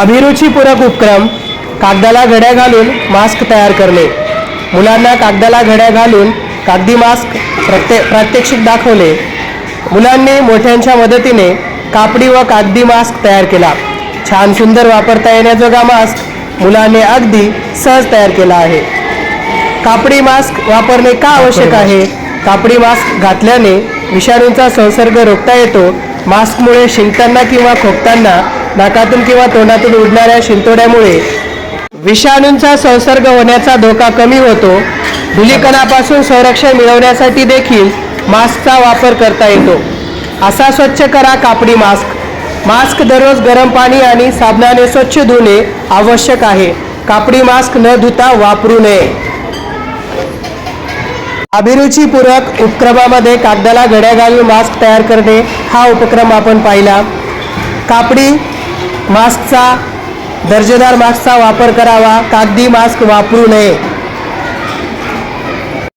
अभिरुचीपूरक उपक्रम कागदाला घड्या घालून मास्क तयार करणे. मुलांना कागदाला घड्या घालून कागदी मास्क प्रत्ये प्रात्यक्षिक दाखवले मुलांनी मोठ्यांच्या मदतीने कापडी व कागदी मास्क तयार केला. छान सुंदर वापरता येण्याजोगा मास्क मुलांनी अगदी सहज तयार केला आहे. कापडी मास्क वापरणे का आवश्यक आहे? कापडी मास्क घातल्याने विषाणूंचा संसर्ग रोखता येतो. मास्कमुळे शिंकताना किंवा खोकताना नाकातून किंवा तोंडातून उडणाऱ्या शिंतोड्यामुळे विषाणूंचा संसर्ग होण्याचा धोका कमी होतो. धुलीकणापासून संरक्षण मिळवण्यासाठी देखील मास्कचा वापर करता येतो. असा स्वच्छ करा कापडी मास्क. मास्क दररोज गरम पाणी आणि साबणाने स्वच्छ धुणे आवश्यक आहे. कापडी मास्क न धुता वापरू नये. अभिरुचीपूरक उपक्रमामध्ये कागदाला घड्या घालून मास्क तयार करणे हा उपक्रम आपण पाहिला. कापडी मास्कचा दर्जेदार मास्कचा वापर करावा. कागदी मास्क वापरू नये.